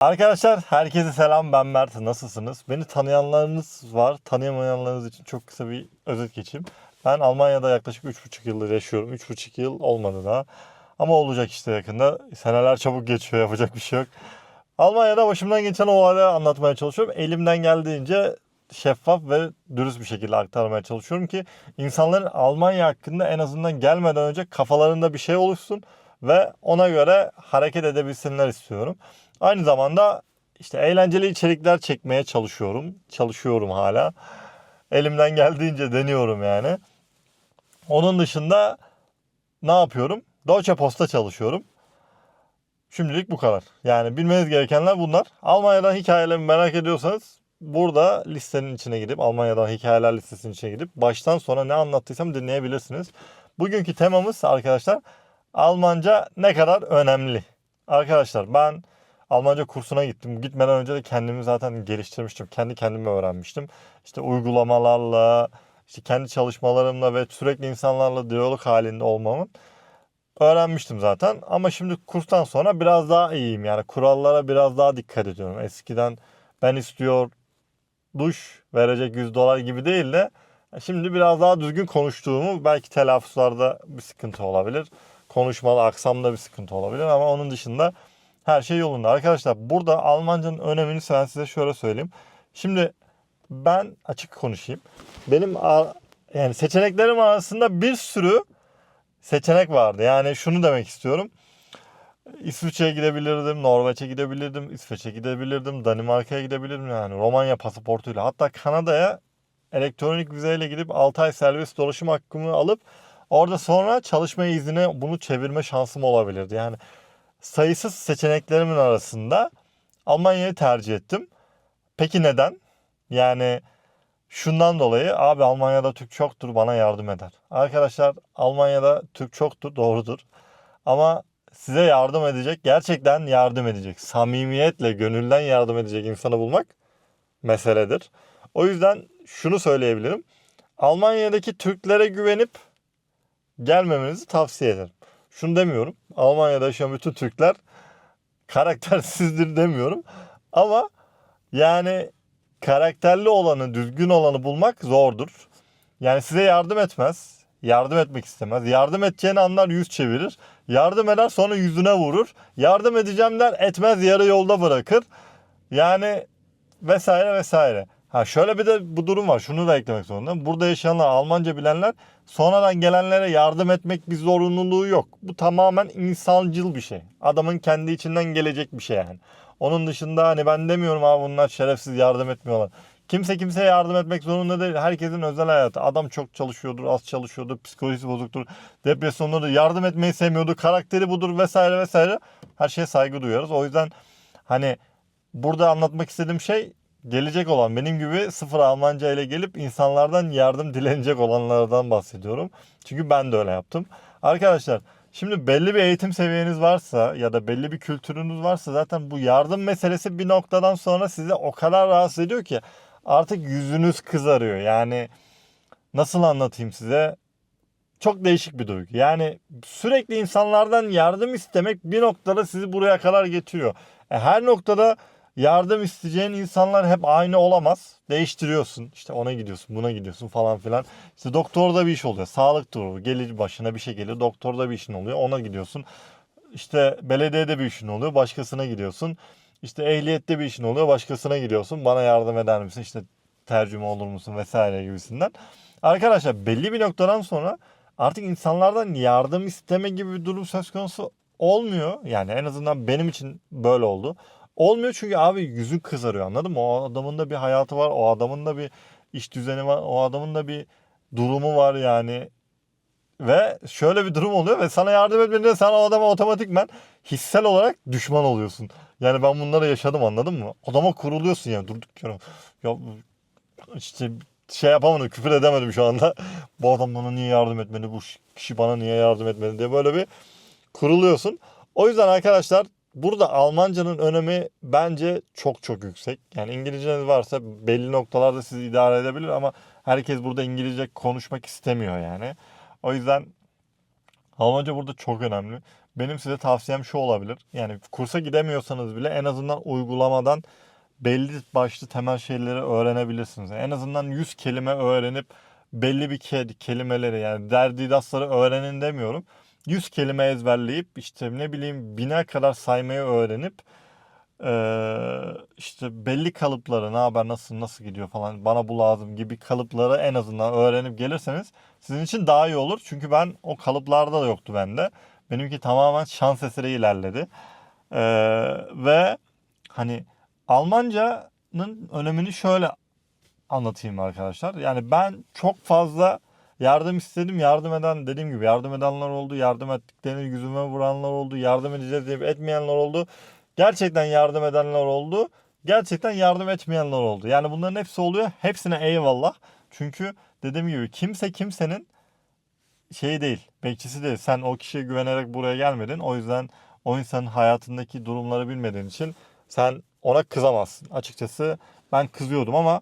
Arkadaşlar herkese selam ben Mert. Nasılsınız? Beni tanıyanlarınız var. Tanıyamayanlarınız için çok kısa bir özet geçeyim. Ben Almanya'da yaklaşık 3,5 yıldır yaşıyorum. 3,5 yıl olmadı daha. Ama olacak işte yakında. Seneler çabuk geçiyor yapacak bir şey yok. Almanya'da başımdan geçen olayları anlatmaya çalışıyorum. Elimden geldiğince şeffaf ve dürüst bir şekilde aktarmaya çalışıyorum ki insanların Almanya hakkında en azından gelmeden önce kafalarında bir şey oluşsun ve ona göre hareket edebilsinler istiyorum. Aynı zamanda işte eğlenceli içerikler çekmeye çalışıyorum. Çalışıyorum hala. Elimden geldiğince deniyorum yani. Onun dışında ne yapıyorum? Deutsche Post'ta çalışıyorum. Şimdilik bu kadar. Yani bilmeniz gerekenler bunlar. Almanya'dan hikayelerimi merak ediyorsanız burada listenin içine gidip Almanya'dan hikayeler listesinin içine gidip baştan sona ne anlattıysam dinleyebilirsiniz. Bugünkü temamız arkadaşlar Almanca ne kadar önemli. Arkadaşlar ben Almanca kursuna gittim. Gitmeden önce de kendimi zaten geliştirmiştim. Kendi kendime öğrenmiştim. İşte uygulamalarla, işte kendi çalışmalarımla ve sürekli insanlarla diyalog halinde olmamın öğrenmiştim zaten. Ama şimdi kurstan sonra biraz daha iyiyim. Yani kurallara biraz daha dikkat ediyorum. Eskiden ben istiyor duş verecek 100 dolar gibi değil de şimdi biraz daha düzgün konuştuğumu belki telaffuzlarda bir sıkıntı olabilir. Konuşmalı aksamda bir sıkıntı olabilir ama onun dışında her şey yolunda. Arkadaşlar burada Almancanın önemini ben size şöyle söyleyeyim. Şimdi ben açık konuşayım. Benim yani seçeneklerim arasında bir sürü seçenek vardı. Yani şunu demek istiyorum. İsviçre'ye gidebilirdim, Norveç'e gidebilirdim, İsveç'e gidebilirdim, Danimarka'ya gidebilirdim yani Romanya pasaportuyla. Hatta Kanada'ya elektronik vizeyle gidip 6 ay serbest dolaşım hakkımı alıp orada sonra çalışma iznine bunu çevirme şansım olabilirdi. Yani sayısız seçeneklerimin arasında Almanya'yı tercih ettim. Peki neden? Yani şundan dolayı abi Almanya'da Türk çoktur bana yardım eder. Arkadaşlar Almanya'da Türk çoktur doğrudur. Ama size yardım edecek gerçekten yardım edecek. Samimiyetle gönülden yardım edecek insanı bulmak meseledir. O yüzden şunu söyleyebilirim. Almanya'daki Türklere güvenip gelmemenizi tavsiye ederim. Şunu demiyorum. Almanya'da yaşayan bütün Türkler karaktersizdir demiyorum. Ama yani karakterli olanı, düzgün olanı bulmak zordur. Yani size yardım etmez. Yardım etmek istemez. Yardım edeceğini anlar yüz çevirir. Yardım eder sonra yüzüne vurur. Yardım edeceğim der etmez yarı yolda bırakır. Yani vesaire vesaire. Ha şöyle bir de bu durum var. Şunu da eklemek zorundayım. Burada yaşayanlar, Almanca bilenler sonradan gelenlere yardım etmek bir zorunluluğu yok. Bu tamamen insancıl bir şey. Adamın kendi içinden gelecek bir şey yani. Onun dışında hani ben demiyorum abi bunlar şerefsiz yardım etmiyorlar. Kimse kimseye yardım etmek zorunda değil. Herkesin özel hayatı. Adam çok çalışıyordur, az çalışıyordur, psikolojisi bozuktur, depresyonludur, yardım etmeyi sevmiyordur, karakteri budur vesaire vesaire. Her şeye saygı duyuyoruz. O yüzden hani burada anlatmak istediğim şey gelecek olan benim gibi sıfır Almanca ile gelip insanlardan yardım dilenecek olanlardan bahsediyorum. Çünkü ben de öyle yaptım. Arkadaşlar şimdi belli bir eğitim seviyeniz varsa ya da belli bir kültürünüz varsa zaten bu yardım meselesi bir noktadan sonra size o kadar rahatsız ediyor ki artık yüzünüz kızarıyor. Yani nasıl anlatayım size? Çok değişik bir duygu. Yani sürekli insanlardan yardım istemek bir noktada sizi buraya kadar getiriyor. E, her noktada yardım isteyeceğin insanlar hep aynı olamaz. Değiştiriyorsun. İşte ona gidiyorsun, buna gidiyorsun falan filan. İşte doktorda bir iş oluyor. Sağlık durumu. Gelir başına bir şey gelir. Doktorda bir işin oluyor. Ona gidiyorsun. İşte belediyede bir işin oluyor. Başkasına gidiyorsun. İşte ehliyette bir işin oluyor. Başkasına gidiyorsun. Bana yardım eder misin? İşte tercüme olur musun? Vesaire gibisinden. Arkadaşlar belli bir noktadan sonra artık insanlardan yardım isteme gibi bir durum söz konusu olmuyor. Yani en azından benim için böyle oldu. Olmuyor çünkü abi yüzün kızarıyor anladın mı? O adamın da bir hayatı var. O adamın da bir iş düzeni var. O adamın da bir durumu var yani. Ve şöyle bir durum oluyor ve sana yardım etmediğinde sen o adama otomatikmen hissel olarak düşman oluyorsun. Yani ben bunları yaşadım anladın mı? Adama kuruluyorsun yani durduk yere. Ya işte şey yapamadım küfür edemedim şu anda. Bu adam bana niye yardım etmedi? Bu kişi bana niye yardım etmedi diye böyle bir kuruluyorsun. O yüzden arkadaşlar burada Almancanın önemi bence çok çok yüksek. Yani İngilizceniz varsa belli noktalarda sizi idare edebilir ama herkes burada İngilizce konuşmak istemiyor yani. O yüzden Almanca burada çok önemli. benim size tavsiyem şu olabilir. Yani kursa gidemiyorsanız bile en azından uygulamadan belli başlı temel şeyleri öğrenebilirsiniz. En azından 100 kelime öğrenip belli bir ke- kelimeleri yani derdidasları öğrenin demiyorum. 100 kelime ezberleyip işte ne bileyim bine kadar saymayı öğrenip işte belli kalıpları ne haber nasıl nasıl gidiyor falan bana bu lazım gibi kalıpları en azından öğrenip gelirseniz sizin için daha iyi olur. Çünkü ben o kalıplarda da yoktu bende. Benimki tamamen şans eseri ilerledi. Ve hani Almanca'nın önemini şöyle anlatayım arkadaşlar. Yani ben çok fazla yardım istedim. Yardım eden dediğim gibi yardım edenler oldu. Yardım ettiklerini yüzüme vuranlar oldu. Yardım edeceğiz deyip etmeyenler oldu. Gerçekten yardım edenler oldu. Gerçekten yardım etmeyenler oldu. Yani bunların hepsi oluyor. Hepsine eyvallah. Çünkü dediğim gibi kimse kimsenin şey değil, bekçisi değil. Sen o kişiye güvenerek buraya gelmedin. O yüzden o insanın hayatındaki durumları bilmediğin için sen ona kızamazsın. Açıkçası ben kızıyordum ama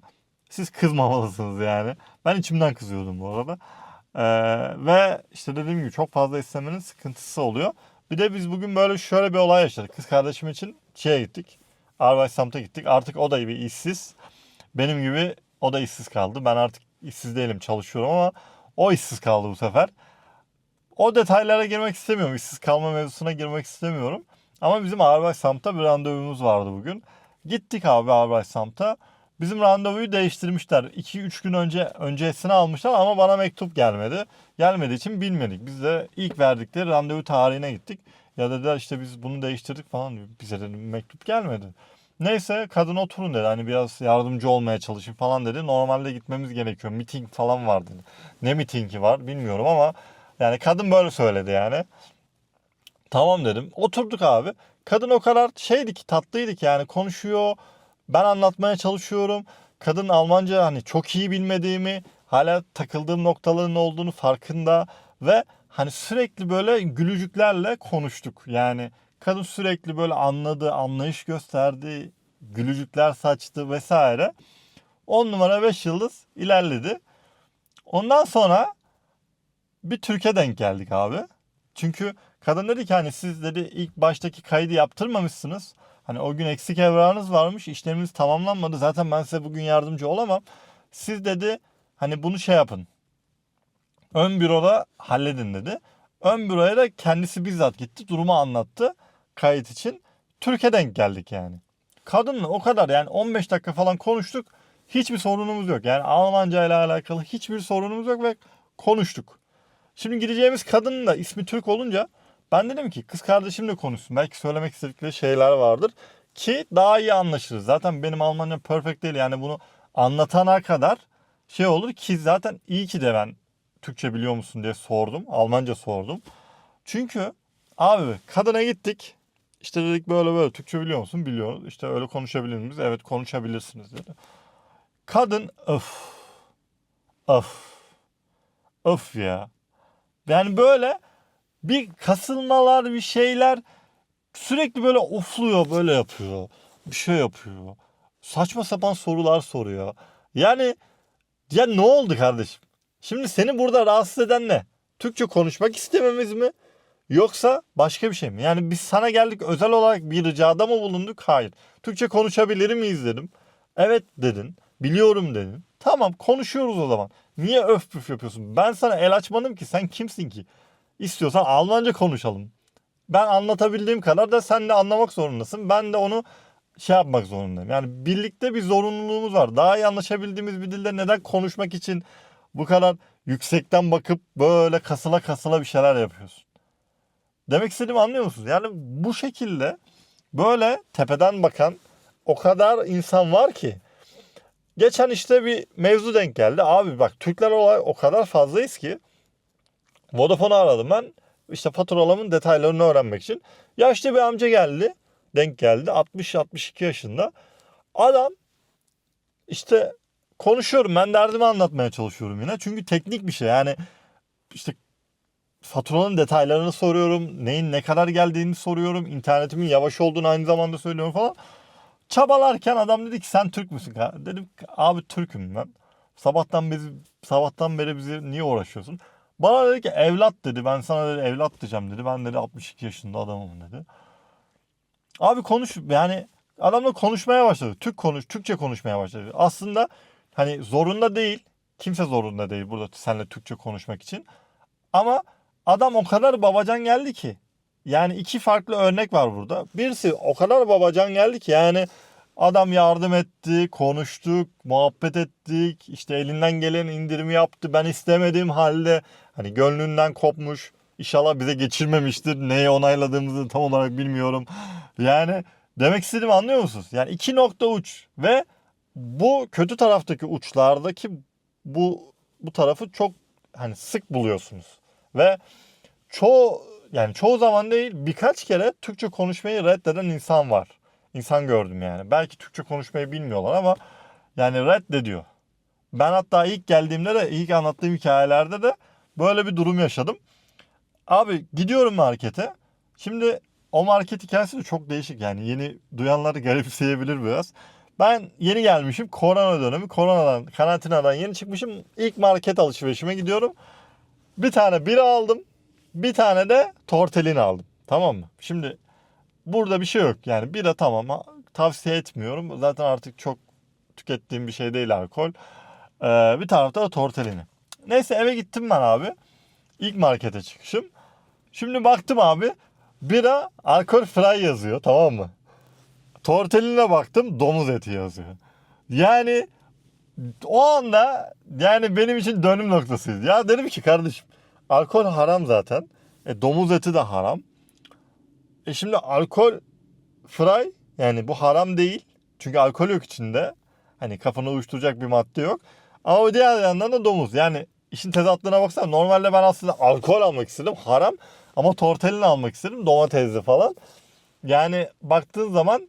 siz kızmamalısınız yani. Ben içimden kızıyordum bu arada. Ee, ve işte dediğim gibi çok fazla istemenin sıkıntısı oluyor. Bir de biz bugün böyle şöyle bir olay yaşadık. Kız kardeşim için şeye gittik. Arbeitsamt'a gittik. Artık o da bir işsiz. Benim gibi o da işsiz kaldı. Ben artık işsiz değilim çalışıyorum ama o işsiz kaldı bu sefer. O detaylara girmek istemiyorum. İşsiz kalma mevzusuna girmek istemiyorum. Ama bizim Arbeitsamt'ta bir randevumuz vardı bugün. Gittik abi Arbeitsamt'a. Bizim randevuyu değiştirmişler. 2-3 gün önce öncesine almışlar ama bana mektup gelmedi. Gelmediği için bilmedik. Biz de ilk verdikleri randevu tarihine gittik. Ya dediler işte biz bunu değiştirdik falan. Bize de mektup gelmedi. Neyse kadın oturun dedi. Hani biraz yardımcı olmaya çalışın falan dedi. Normalde gitmemiz gerekiyor. Miting falan var dedi. Ne mitingi var bilmiyorum ama yani kadın böyle söyledi yani. Tamam dedim. Oturduk abi. Kadın o kadar şeydi ki tatlıydı ki yani konuşuyor. Ben anlatmaya çalışıyorum. Kadın Almanca hani çok iyi bilmediğimi, hala takıldığım noktaların olduğunu farkında ve hani sürekli böyle gülücüklerle konuştuk. Yani kadın sürekli böyle anladı, anlayış gösterdi, gülücükler saçtı vesaire. 10 numara 5 yıldız ilerledi. Ondan sonra bir Türkiye denk geldik abi. Çünkü kadın dedi ki hani siz dedi ilk baştaki kaydı yaptırmamışsınız. Hani o gün eksik evrağınız varmış. işleminiz tamamlanmadı. Zaten ben size bugün yardımcı olamam. Siz dedi hani bunu şey yapın. Ön büroda halledin dedi. Ön büroya da kendisi bizzat gitti. Durumu anlattı kayıt için. Türkiye denk geldik yani. Kadınla o kadar yani 15 dakika falan konuştuk. Hiçbir sorunumuz yok. Yani Almanca ile alakalı hiçbir sorunumuz yok ve konuştuk. Şimdi gideceğimiz kadının da ismi Türk olunca ben dedim ki kız kardeşimle konuşsun. Belki söylemek istedikleri şeyler vardır ki daha iyi anlaşırız. Zaten benim Almanca perfect değil. Yani bunu anlatana kadar şey olur ki zaten iyi ki de ben Türkçe biliyor musun diye sordum. Almanca sordum. Çünkü abi kadına gittik. İşte dedik böyle böyle Türkçe biliyor musun? Biliyoruz. İşte öyle konuşabilir miyiz? Evet konuşabilirsiniz dedi. Kadın öf. Öf. Öf ya. Yani böyle bir kasılmalar bir şeyler sürekli böyle ofluyor böyle yapıyor. Bir şey yapıyor. Saçma sapan sorular soruyor. Yani ya ne oldu kardeşim? Şimdi seni burada rahatsız eden ne? Türkçe konuşmak istememiz mi? Yoksa başka bir şey mi? Yani biz sana geldik özel olarak bir ricada mı bulunduk? Hayır. Türkçe konuşabilir miyiz dedim. Evet dedin. Biliyorum dedin. Tamam konuşuyoruz o zaman. Niye öf püf yapıyorsun? Ben sana el açmadım ki. Sen kimsin ki? İstiyorsan Almanca konuşalım. Ben anlatabildiğim kadar da sen de anlamak zorundasın. Ben de onu şey yapmak zorundayım. Yani birlikte bir zorunluluğumuz var. Daha iyi anlaşabildiğimiz bir dilde neden konuşmak için bu kadar yüksekten bakıp böyle kasıla kasıla bir şeyler yapıyorsun? Demek istediğimi anlıyor musunuz? Yani bu şekilde böyle tepeden bakan o kadar insan var ki. Geçen işte bir mevzu denk geldi. Abi bak Türkler olay o kadar fazlayız ki. Vodafone'u aradım ben. İşte faturalamın detaylarını öğrenmek için. Yaşlı bir amca geldi. Denk geldi. 60-62 yaşında. Adam işte konuşuyorum. Ben derdimi anlatmaya çalışıyorum yine. Çünkü teknik bir şey. Yani işte faturanın detaylarını soruyorum. Neyin ne kadar geldiğini soruyorum. İnternetimin yavaş olduğunu aynı zamanda söylüyorum falan. Çabalarken adam dedi ki sen Türk müsün? Dedim abi Türk'üm ben. Sabahtan beri, sabahtan beri bizi niye uğraşıyorsun? Bana dedi ki evlat dedi. Ben sana dedi evlat diyeceğim dedi. Ben dedi 62 yaşında adamım dedi. Abi konuş yani adamla konuşmaya başladı. Türk konuş, Türkçe konuşmaya başladı. Aslında hani zorunda değil. Kimse zorunda değil burada seninle Türkçe konuşmak için. Ama adam o kadar babacan geldi ki. Yani iki farklı örnek var burada. Birisi o kadar babacan geldi ki yani adam yardım etti, konuştuk, muhabbet ettik. işte elinden gelen indirimi yaptı. Ben istemediğim halde hani gönlünden kopmuş. İnşallah bize geçirmemiştir. Neyi onayladığımızı tam olarak bilmiyorum. Yani demek istediğimi anlıyor musunuz? Yani iki nokta uç ve bu kötü taraftaki uçlardaki bu bu tarafı çok hani sık buluyorsunuz. Ve çoğu yani çoğu zaman değil birkaç kere Türkçe konuşmayı reddeden insan var. İnsan gördüm yani. Belki Türkçe konuşmayı bilmiyorlar ama yani reddediyor. Ben hatta ilk geldiğimde de ilk anlattığım hikayelerde de böyle bir durum yaşadım. Abi gidiyorum markete. Şimdi o market hikayesi de çok değişik yani yeni duyanlar garipseyebilir biraz. Ben yeni gelmişim korona dönemi koronadan karantinadan yeni çıkmışım ilk market alışverişime gidiyorum. Bir tane bira aldım bir tane de tortellini aldım tamam mı? Şimdi burada bir şey yok yani bira tamam tavsiye etmiyorum zaten artık çok tükettiğim bir şey değil alkol. Ee, bir tarafta da tortellini. Neyse eve gittim ben abi. İlk markete çıkışım. Şimdi baktım abi bira alkol free yazıyor tamam mı? Tortelline baktım domuz eti yazıyor. Yani o anda yani benim için dönüm noktasıydı. Ya dedim ki kardeşim alkol haram zaten. E, domuz eti de haram. E şimdi alkol fry yani bu haram değil. Çünkü alkol yok içinde. Hani kafanı uyuşturacak bir madde yok. Ama diğer yandan da domuz. Yani işin tezatlığına baksana. Normalde ben aslında alkol almak istedim. Haram. Ama tortellini almak istedim. Domatesli falan. Yani baktığın zaman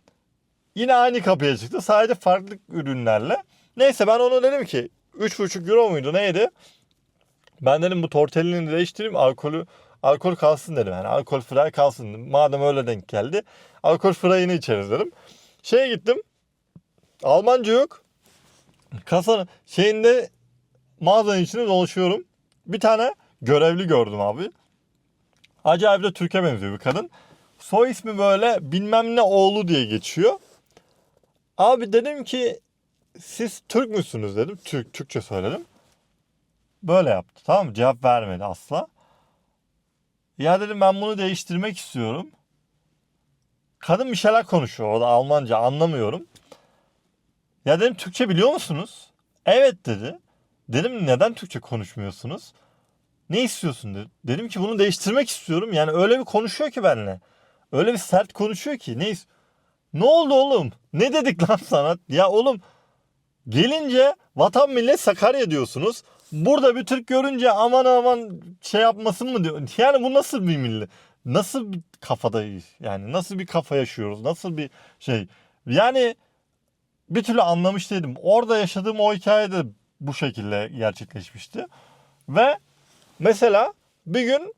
yine aynı kapıya çıktı. Sadece farklı ürünlerle. Neyse ben onu dedim ki 3,5 euro muydu neydi? Ben dedim bu tortellini değiştireyim alkolü alkol kalsın dedim. Yani alkol free kalsın. dedim. Madem öyle denk geldi. Alkol free'ini içeriz dedim. Şeye gittim. Almanca yok. Kasanın şeyinde mağazanın içinde dolaşıyorum. Bir tane görevli gördüm abi. Acayip de Türk'e benziyor bir kadın. Soy ismi böyle bilmem ne oğlu diye geçiyor. Abi dedim ki siz Türk müsünüz dedim. Türk, Türkçe söyledim. Böyle yaptı tamam mı? Cevap vermedi asla. Ya dedim ben bunu değiştirmek istiyorum. Kadın bir şeyler konuşuyor orada Almanca anlamıyorum. Ya dedim Türkçe biliyor musunuz? Evet dedi. Dedim neden Türkçe konuşmuyorsunuz? Ne istiyorsun dedi. Dedim ki bunu değiştirmek istiyorum. Yani öyle bir konuşuyor ki benimle. Öyle bir sert konuşuyor ki. Ne Ne oldu oğlum? Ne dedik lan sana? Ya oğlum gelince vatan millet Sakarya diyorsunuz. Burada bir Türk görünce aman aman şey yapmasın mı diyor. Yani bu nasıl bir millet? Nasıl bir kafadayız? Yani nasıl bir kafa yaşıyoruz? Nasıl bir şey? Yani bir türlü anlamış değilim. Orada yaşadığım o hikaye de bu şekilde gerçekleşmişti. Ve mesela bir gün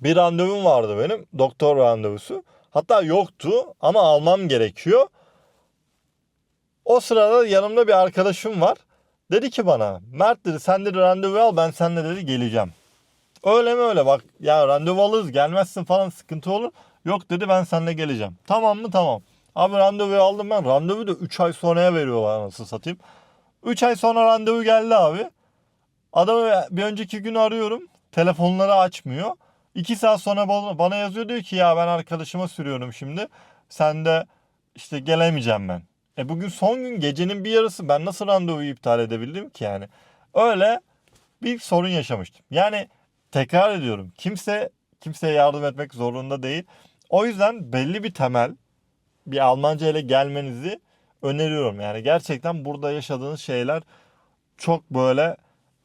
bir randevum vardı benim. Doktor randevusu. Hatta yoktu ama almam gerekiyor. O sırada yanımda bir arkadaşım var. Dedi ki bana Mert dedi sen dedi randevu al ben seninle dedi geleceğim. Öyle mi öyle bak ya randevu alırız gelmezsin falan sıkıntı olur. Yok dedi ben seninle geleceğim. Tamam mı tamam. Abi randevuyu aldım ben. Randevu da 3 ay sonraya veriyorlar nasıl satayım. 3 ay sonra randevu geldi abi. Adamı bir önceki gün arıyorum. Telefonları açmıyor. 2 saat sonra bana yazıyor diyor ki ya ben arkadaşıma sürüyorum şimdi. Sen de işte gelemeyeceğim ben. E bugün son gün gecenin bir yarısı ben nasıl randevuyu iptal edebildim ki yani. Öyle bir sorun yaşamıştım. Yani tekrar ediyorum kimse kimseye yardım etmek zorunda değil. O yüzden belli bir temel bir Almanca ile gelmenizi öneriyorum. Yani gerçekten burada yaşadığınız şeyler çok böyle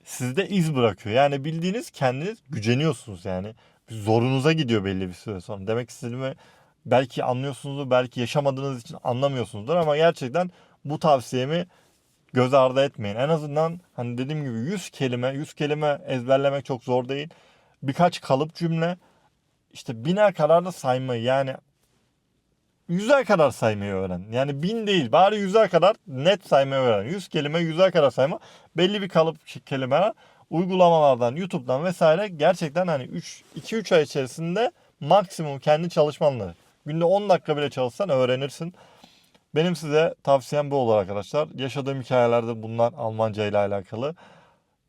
sizde iz bırakıyor. Yani bildiğiniz kendiniz güceniyorsunuz yani. Zorunuza gidiyor belli bir süre sonra. Demek istediğimi belki anlıyorsunuzdur, belki yaşamadığınız için anlamıyorsunuzdur ama gerçekten bu tavsiyemi göz ardı etmeyin. En azından hani dediğim gibi 100 kelime, 100 kelime ezberlemek çok zor değil. Birkaç kalıp cümle işte biner kadar da saymayı yani yüzer kadar saymayı öğren. Yani bin değil bari yüzer kadar net saymayı öğren. Yüz kelime yüzer kadar sayma belli bir kalıp kelimeler uygulamalardan, YouTube'dan vesaire gerçekten hani 3 2-3 ay içerisinde maksimum kendi çalışmanla günde 10 dakika bile çalışsan öğrenirsin. Benim size tavsiyem bu olur arkadaşlar. Yaşadığım hikayelerde bunlar Almanca ile alakalı.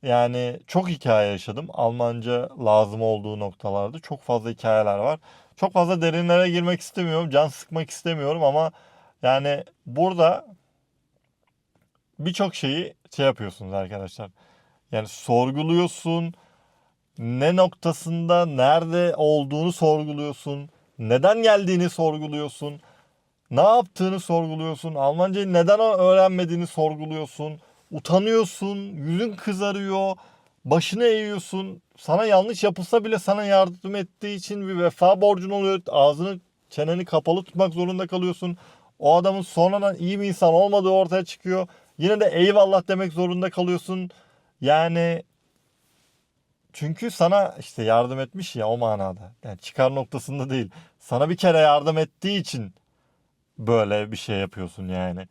Yani çok hikaye yaşadım. Almanca lazım olduğu noktalarda çok fazla hikayeler var. Çok fazla derinlere girmek istemiyorum. Can sıkmak istemiyorum ama yani burada birçok şeyi şey yapıyorsunuz arkadaşlar. Yani sorguluyorsun. Ne noktasında, nerede olduğunu sorguluyorsun. Neden geldiğini sorguluyorsun. Ne yaptığını sorguluyorsun. Almancayı neden öğrenmediğini sorguluyorsun. Utanıyorsun, yüzün kızarıyor, başını eğiyorsun. Sana yanlış yapılsa bile sana yardım ettiği için bir vefa borcun oluyor. Ağzını, çeneni kapalı tutmak zorunda kalıyorsun. O adamın sonradan iyi bir insan olmadığı ortaya çıkıyor. Yine de eyvallah demek zorunda kalıyorsun. Yani çünkü sana işte yardım etmiş ya o manada. Yani çıkar noktasında değil. Sana bir kere yardım ettiği için böyle bir şey yapıyorsun yani.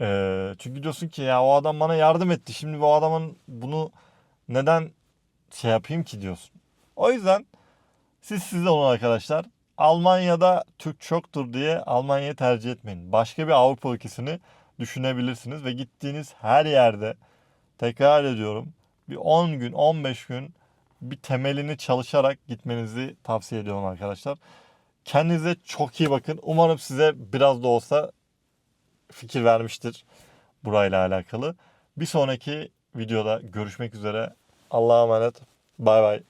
Ee, çünkü diyorsun ki ya o adam bana yardım etti. Şimdi bu adamın bunu neden şey yapayım ki diyorsun. O yüzden siz siz olun arkadaşlar. Almanya'da Türk çoktur diye Almanya'yı tercih etmeyin. Başka bir Avrupa ülkesini düşünebilirsiniz ve gittiğiniz her yerde tekrar ediyorum bir 10 gün 15 gün bir temelini çalışarak gitmenizi tavsiye ediyorum arkadaşlar. Kendinize çok iyi bakın. Umarım size biraz da olsa fikir vermiştir burayla alakalı. Bir sonraki videoda görüşmek üzere. Allah'a emanet. Bay bay.